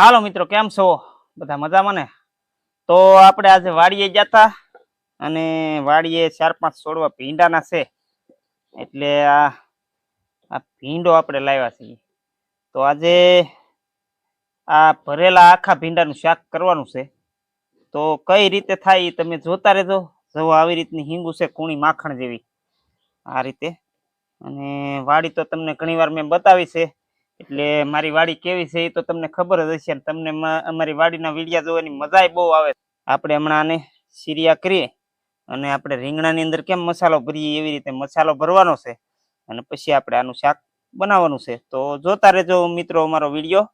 હાલો મિત્રો, કેમ છો? બધા મજામાં ને? તો આપણે આજે વાડીએ ગયા હતા અને વાડીએ ચાર પાંચ છોડવા ભીંડાના છે. એટલે આ આ ભીંડો આપણે લાવ્યા છીએ. તો આજે આ ભરેલા આખા ભીંડાનું શાક કરવાનું છે. તો કઈ રીતે થાય તમે જોતા રહેજો. જો આવી રીતની હિંગુ છે, કૂણી માખણ જેવી. આ રીતે. અને વાડી તો તમને ઘણીવાર મેં બતાવી છે. એટલે મારી વાડી કેવી છે એ તો તમને ખબર જ હશે તમને અમારી વાડીના વિડીયા જોવાની મજા બહુ આવે આપણે હમણાં આને સિરિયા કરીએ અને આપણે રીંગણાની અંદર કેમ મસાલો ભરીએ એવી રીતે મસાલો ભરવાનો છે અને પછી આપણે આનું શાક બનાવવાનું છે. તો જોતા રહેજો મિત્રો અમારો વીડિયો.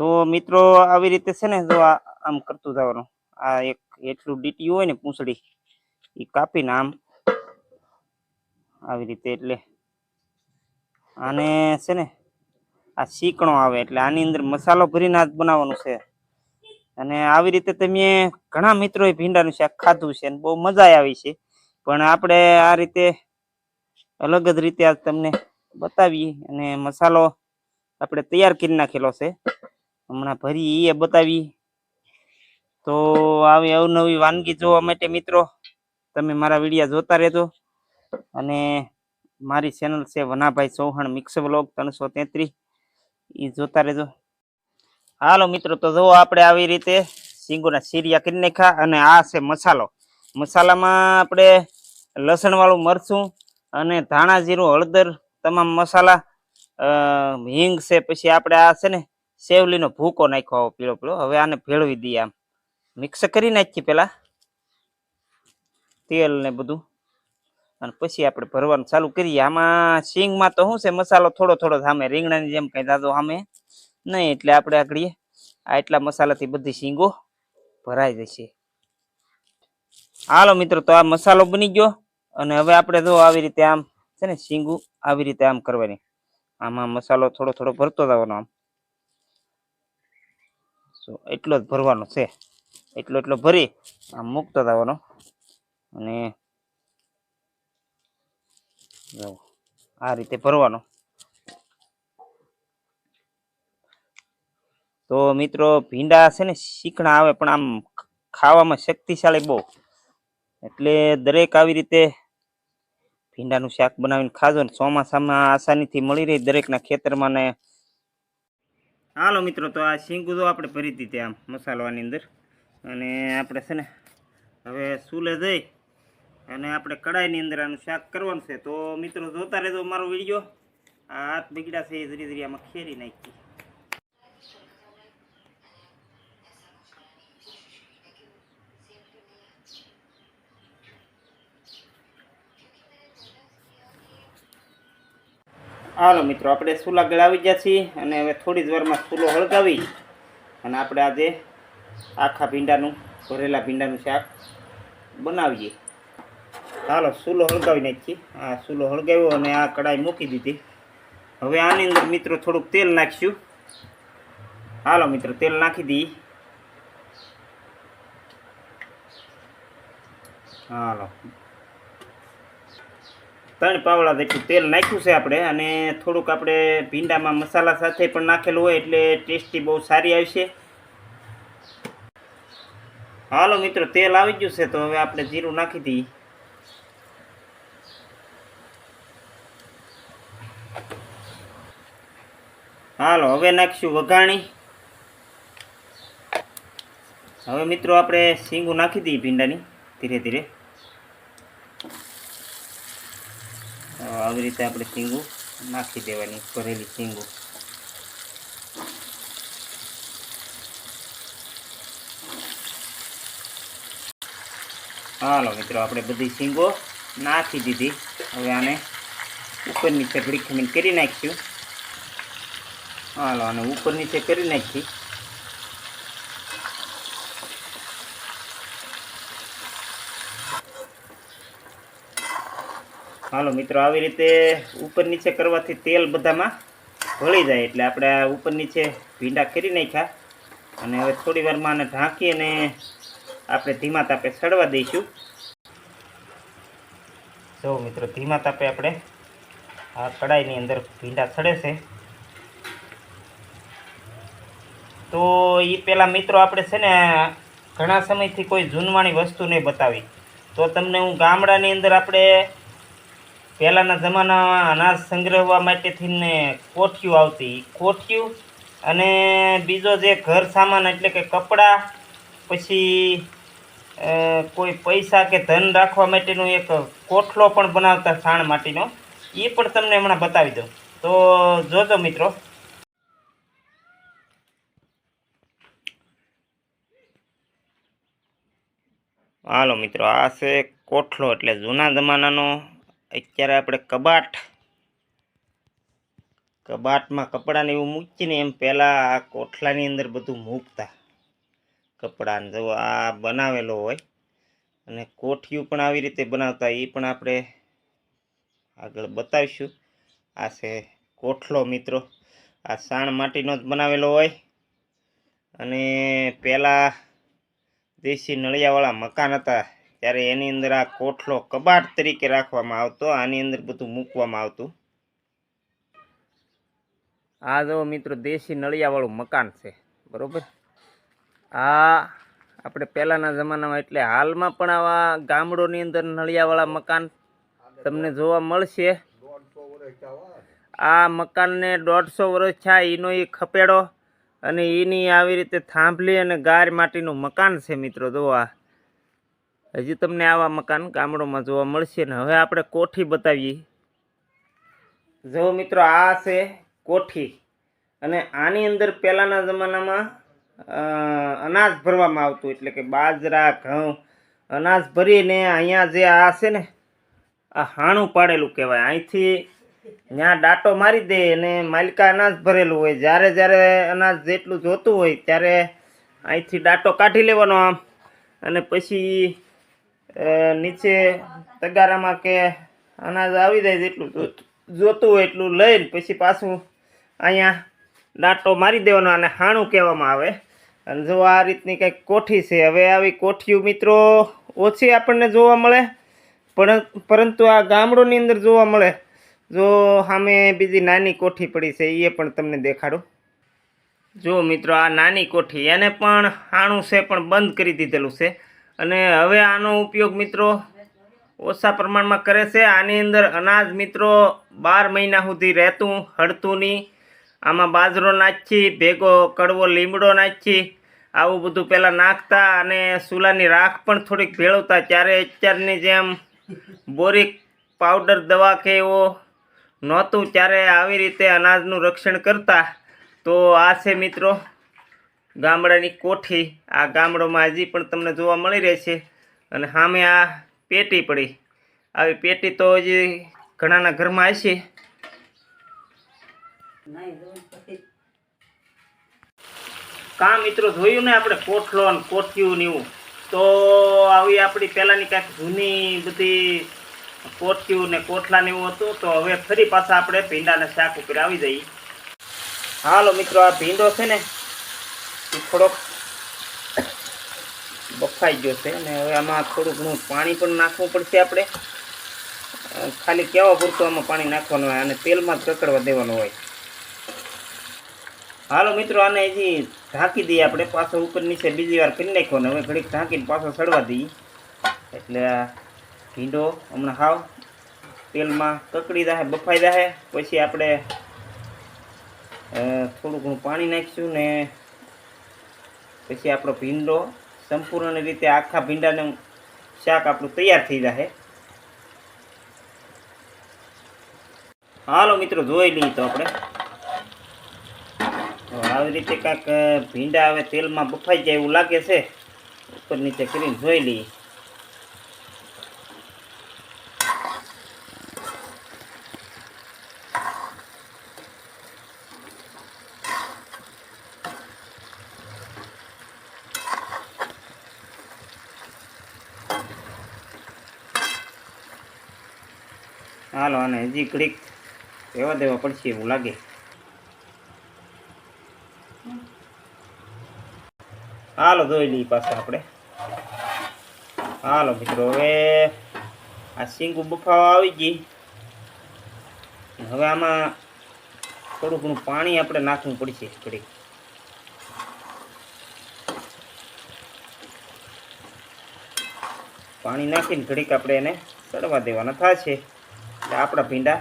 તો મિત્રો આવી રીતે છે ને જો આમ કરતું જવાનું. આ એક એટલું ડીટીયું હોય ને પૂંછડી એ કાપીને આમ આવી રીતે એટલે આને છે ને આ શીકણો આવે એટલે આની અંદર મસાલો ભરીને આ જ બનાવવાનું છે. અને આવી રીતે તમે ઘણા મિત્રોએ ભીંડાનું શાક ખાધું છે અને બહુ મજા આવી છે. પણ આપણે આ રીતે અલગ જ રીતે આજ તમને બતાવી અને મસાલો આપણે તૈયાર કરી નાખેલો છે. હમણાં ભરી એ બતાવી. તો આવી અવનવી વાનગી જોવા માટે મિત્રો, તમે મારા વિડીયા જોતા રહેજો. અને મારી ચેનલ છે વનાભાઈ ચૌહાણ મિક્સ બ્લોગ ત્રણસો તેત્રીસ. એ જોતા રહેજો. હાલો મિત્રો, તો જો આપણે આવી રીતે સિંગોના સીરિયા કરી નાખ્યા અને આ છે મસાલો. મસાલામાં આપણે લસણવાળું મરચું અને ધાણા જીરું, હળદર, તમામ મસાલા હિંગ છે, પછી આપણે આ છે ને સેવલીનો ભૂકો નાખ્યો આવો પીળો પીળો. હવે આને ભેળવી દઈએ આમ. મિક્સ કરી નાખીએ પહેલાં. તેલ ને બધું. અને પછી આપણે ભરવાનું ચાલુ કરીએ. આમાં સિંગમાં તો શું છે, મસાલો થોડો થોડો સામે રીંગણાની જેમ કઈ દાદો સામે નહીં, એટલે આપણે આગળ આ એટલા મસાલાથી બધી સિંગો ભરાઈ જશે. હાલો મિત્રો, તો આ મસાલો બની ગયો. અને હવે આપણે જો આવી રીતે આમ છે ને સિંગુ આવી રીતે આમ કરવાની. આમાં મસાલો થોડો થોડો ભરતો જવાનો આમ. એટલો જ ભરવાનો છે. એટલો એટલો ભરી, આમ મૂકતો જવાનો. અને આ રીતે ભરવાનો. તો મિત્રો, ભીંડા છે ને, શીખણા આવે, પણ આમ ખાવામાં શક્તિશાળી બહુ. એટલે દરેક આવી રીતે ભીંડાનું શાક બનાવીને ખાજો ને, ચોમાસામાં આસાનીથી મળી રહી દરેકના ખેતરમાં ને. હાલો મિત્રો, તો આ શીંગુદો આપણે ભરી દીધી આમ મસાલાની અંદર. અને આપણે છે ને, હવે સૂલે જઈ અને આપણે કડાઈની અંદર આનું શાક કરવાનું છે. તો મિત્રો જોતા રહેજો મારો વીડિયો. આ હાથ બગડ્યા છે, એ ધીરે ધીરે આમાં ખેરી નાખી. હાલો મિત્રો, આપણે સુલા ગળાવી ગયા છીએ અને હવે થોડી જ વારમાં સુલો હળગાવી. અને આપણે આજે આખા ભીંડાનું, ભરેલા ભીંડાનું શાક બનાવીએ. હાલો સૂલો હળગાવી નાખીએ આ સૂલો હળગાવ્યો અને આ કડાઈ મૂકી દીધી. હવે આની અંદર મિત્રો થોડુંક તેલ નાખીશું. હાલો મિત્રો, તેલ નાખી દઈએ હાલો. ત્રણ પાવડા જેટલું તેલ નાખ્યું છે આપણે અને થોડુંક આપણે ભીંડામાં મસાલા સાથે પણ નાખેલું હોય એટલે ટેસ્ટી બહુ સારી આવશે. હાલો મિત્રો, તેલ આવી ગયું છે તો હવે આપણે જીરું નાખી દઈએ હાલો, હવે નાખીશું વઘાણી. હવે મિત્રો આપણે શીંગું નાખી દઈએ ભીંડાની, ધીરે ધીરે. આવી રીતે આપણે શીંગું નાખી દેવાની, ભરેલી શીંગું. હાલો મિત્રો, આપણે બધી શીંગો નાખી દીધી. હવે આને ઉપરની ચકડી ખમીન કરી નાખીશું. હાલો, અને ઉપર નીચે કરી નાખી. હાલો, મિત્રો, આવી રીતે ઉપર નીચે કરવાથી તેલ બધામાં ભળી જાય એટલે આપણે ઉપર નીચે ભીંડા કરી નાખ્યા. અને હવે થોડી વારમાં આને ઢાંકી અને આપણે ધીમા તાપે સડવા દઈશું. જો, મિત્રો, ધીમા તાપે આપણે આ કડાઈની અંદર ભીંડા સડે છે. તો એ પહેલાં મિત્રો આપણે છે ને ઘણા સમયથી કોઈ જૂનવાણી વસ્તુ નહીં બતાવી. તો તમને હું ગામડાની અંદર આપણે પહેલાંના જમાનામાં અનાજ સંગ્રહવા માટેથી ને કોઠિયું આવતી. કોઠિયું અને બીજો જે ઘર સામાન એટલે કે કપડાં, પછી કોઈ પૈસા કે ધન રાખવા માટેનો એક કોઠલો પણ બનાવતા છાણ માટીનો. એ પણ તમને હમણાં બતાવી દઉં. તો જોજો મિત્રો. હાલો મિત્રો, આ છે કોઠલો એટલે જૂના જમાનાનો, અત્યારે આપણે કબાટ. કબાટમાં કપડાને એવું મૂકીને એમ પહેલાં આ કોઠલાની અંદર બધું મૂકતા. કપડાને જો આ બનાવેલો હોય, અને કોઠિયું પણ આવી રીતે બનાવતા એ પણ આપણે આગળ બતાવીશું. આ છે કોઠલો મિત્રો, આ સાણ માટીનો જ બનાવેલો હોય. અને પહેલાં દેશી નળિયાવાળા મકાન હતા, ત્યારે એની અંદર આ કોઠલો કબાટ તરીકે રાખવામાં આવતો, આની અંદર બધું મૂકવામાં આવતું. આ જો મિત્રો દેશી નળિયાવાળું મકાન છે, બરોબર? આ આપણે પહેલાંના જમાનામાં એટલે હાલમાં પણ આવા ગામડોની અંદર નળિયાવાળા મકાન તમને જોવા મળશે. આ મકાનને દોઢસો વર્ષ થયા, એનો એ ખપેડો અને એની આવી રીતે થાંભલી અને ગાર માટીનું મકાન છે મિત્રો, જો આ. હજી તમને આવા મકાન ગામડોમાં જોવા મળશે ને. હવે આપણે કોઠી બતાવીએ. જો મિત્રો, આ છે કોઠી. અને આની અંદર પહેલાંના જમાનામાં અનાજ ભરવામાં આવતું, એટલે કે બાજરા, ઘઉં, અનાજ ભરીને અહીંયા જે આ છે ને, આ હાણું પાડેલું કહેવાય. અહીંથી ત્યાં ડાટો મારી દે અને માલિકા અનાજ ભરેલું હોય. જ્યારે જ્યારે અનાજ જેટલું જોતું હોય ત્યારે અહીંથી ડાટો કાઢી લેવાનો આમ. અને પછી નીચે તગારામાં કે અનાજ આવી જાય જેટલું જોત- હોય એટલું લઈને પછી પાછું અહીંયા ડાટો મારી દેવાનો અને હાણું કહેવામાં આવે. અને જો આ રીતની કંઈક કોઠી છે. હવે આવી કોઠીઓ મિત્રો ઓછી આપણને જોવા મળે, પણ, પરંતુ આ ગામડોની અંદર જોવા મળે. જો સામે બીજી નાની કોઠી પડી છે એ પણ તમને દેખાડું. જો મિત્રો, આ નાની કોઠી, એને પણ હાણું છે, પણ બંધ કરી દીધેલું છે. અને હવે આનો ઉપયોગ મિત્રો ઓછા પ્રમાણમાં કરે છે. આની અંદર અનાજ મિત્રો બાર મહિના સુધી રહેતું, હળતું નહીં. આમાં બાજરો નાખી, ભેગો કડવો લીમડો નાખી, આવું બધું પહેલાં નાખતા અને ચૂલાની રાખ પણ થોડીક ભેળવતા. ત્યારે અત્યારની જેમ બોરિક પાવડર દવા કે એવો નહોતું. ત્યારે આવી રીતે અનાજનું રક્ષણ કરતા તો આ છે મિત્રો ગામડાની કોઠી. આ ગામડામાં હજી પણ તમને જોવા મળી રહેશે અને સામે આ પેટી પડી. આવી પેટી તો હજી ઘણાના ઘરમાં હશે. કા મિત્રો જોયું ને આપણે કોઠલો કોઠિયું ને એવું? તો આવી આપણી પહેલાંની કાંઈક જૂની બધી કોઠિયું ને કોઠલા ને એવું હતું, તો હવે ફરી પાછા આપણે ભીંડાના શાક ઉપર આવી જઈએ. હાલો મિત્રો, આ ભીંડો છે ને થોડોક બફાઈ ગયો છે અને હવે આમાં થોડું ઘણું પાણી પણ નાખવું પડશે આપણે. ખાલી કેવા પૂરતું આમાં પાણી નાખવાનું હોય, અને તેલમાં જ કકડવા દેવાનું હોય. હાલો મિત્રો, આને હજી ઢાંકી દઈએ આપણે, પાછો ઉપર નીચે બીજી વાર કરી નાખવાનું હવે ઘડીક ઢાંકીને પાછો સડવા દઈએ. એટલે ભીંડો હમણાં હાવ તેલમાં કકડી જાય બફાઈ જાય પછી આપણે થોડું ઘણું પાણી નાખીશું ને પછી આપણો ભીંડો સંપૂર્ણ રીતે આખા ભીંડાનું શાક આપણું તૈયાર થઈ જાય હાલો મિત્રો, જોઈ લઈએ તો આપણે. આવી રીતે કાંઈક ભીંડા હવે તેલમાં બફાઈ જાય એવું લાગે છે. ઉપર નીચે કરીને જોઈ લઈએ. હાલો, અને હજી કડીક રહેવા દેવા પડશે એવું લાગે. હાલો ધોઈ લઈએ પાછા આપણે. હાલો, મિત્રો, હવે આ સિંગુ બફાવા આવી ગઈ. હવે આમાં થોડું ઘણું પાણી આપણે નાખવું પડશે કડીક પાણી નાખીને ઘડીક આપણે એને ચડવા દેવાના થશે એટલે આપણા ભીંડા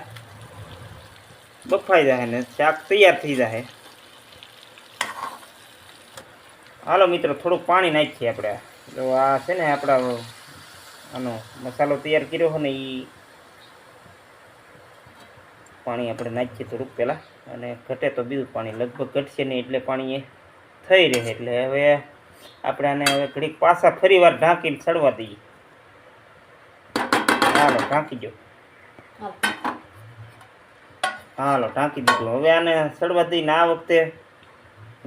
બફાઈ જાય ને શાક તૈયાર થઈ જાય. હાલો મિત્રો, થોડુંક પાણી નાખીએ આપણે. એટલે આ છે ને આપણા આનો મસાલો તૈયાર કર્યો હોય ને એ પાણી આપણે નાખીએ થોડુંક પહેલાં. અને ઘટે તો બીજું પાણી, લગભગ ઘટશે નહીં એટલે પાણી એ થઈ રહે. એટલે હવે આપણે આને હવે ઘડીક પાછા ફરી વાર ઢાંકીને સડવા દઈએ. હાલો, ઢાંકી દો. હાલો, ટાંકી દીધું. હવે આને સડવા દઈને આ વખતે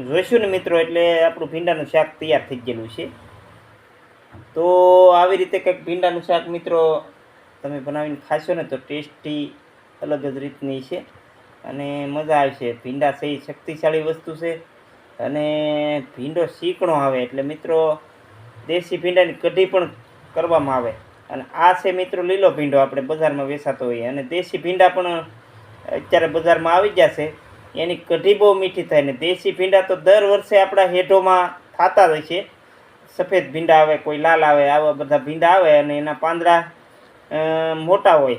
જોઈશું ને મિત્રો, એટલે આપણું ભીંડાનું શાક તૈયાર થઈ ગયેલું છે. તો આવી રીતે કંઈક ભીંડાનું શાક મિત્રો તમે બનાવીને ખાશો ને તો ટેસ્ટી અલગ જ રીતની છે અને મજા આવશે. ભીંડા છે શક્તિશાળી વસ્તુ છે અને ભીંડો શીકણો આવે. એટલે મિત્રો, દેશી ભીંડાની કઢી પણ કરવામાં આવે. અને આ છે મિત્રો લીલો ભીંડો આપણે બજારમાં વેચાતો હોઈએ. અને દેશી ભીંડા પણ અત્યારે બજારમાં આવી ગયા છે. એની કઢી બહુ મીઠી થાય ને દેશી ભીંડા તો દર વર્ષે આપણા હેઠોમાં થતા હોય છે. સફેદ ભીંડા આવે, કોઈ લાલ આવે, આવા બધા ભીંડા આવે અને એના પાંદડા મોટા હોય.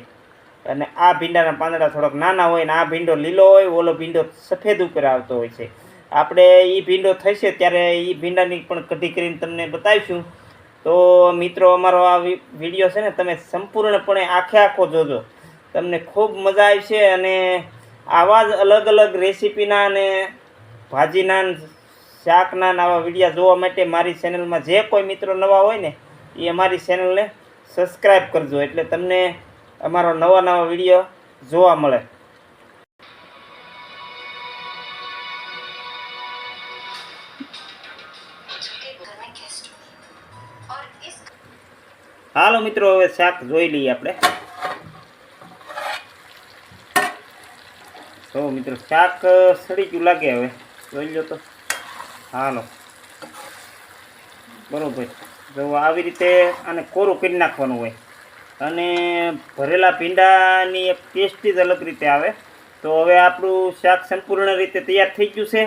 અને આ ભીંડાના પાંદડા થોડોક નાના હોય ને આ ભીંડો લીલો હોય, ઓલો ભીંડો સફેદ ઉપર આવતો હોય છે. આપણે એ ભીંડો થશે ત્યારે એ ભીંડાની પણ કઢી કરીને તમને બતાવીશું. તો મિત્રો, અમારો આ વીડિયો છે ને, તમે સંપૂર્ણપણે આખે આખો જોજો. તમને ખૂબ મજા આવશે અને આવા જ અલગ અલગ રેસીપીના અને ભાજીના શાકના આવા વિડીયા જોવા માટે મારી ચેનલમાં જે કોઈ મિત્રો નવા હોય ને, એ અમારી ચેનલને સબસ્ક્રાઈબ કરજો. એટલે તમને અમારો નવા નવા વીડિયો જોવા મળે. હાલો મિત્રો, હવે શાક જોઈ લઈએ આપણે. તો મિત્રો, શાક સડી ગયું લાગે હવે. જોઈ લો તો. હાલો. બરોબર. જો આવી રીતે આને કોરું કરી નાખવાનું હોય. અને ભરેલા ભીંડાની એક ટેસ્ટ જ અલગ રીતે આવે. તો હવે આપણું શાક સંપૂર્ણ રીતે તૈયાર થઈ ગયું છે.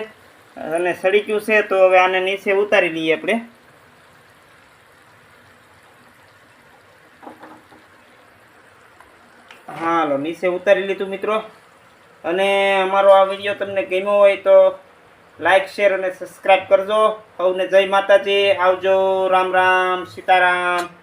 અને સડી ગયું છે, તો હવે આને નીચે ઉતારી લઈએ આપણે. હાલો નીચે ઉતારી લીધું મિત્રો. અને અમારો આ વીડિયો તમને ગમ્યો હોય તો લાઈક, શેર અને સબસ્ક્રાઈબ કરજો. સૌને જય માતાજી. આવજો. રામ રામ. સીતારામ.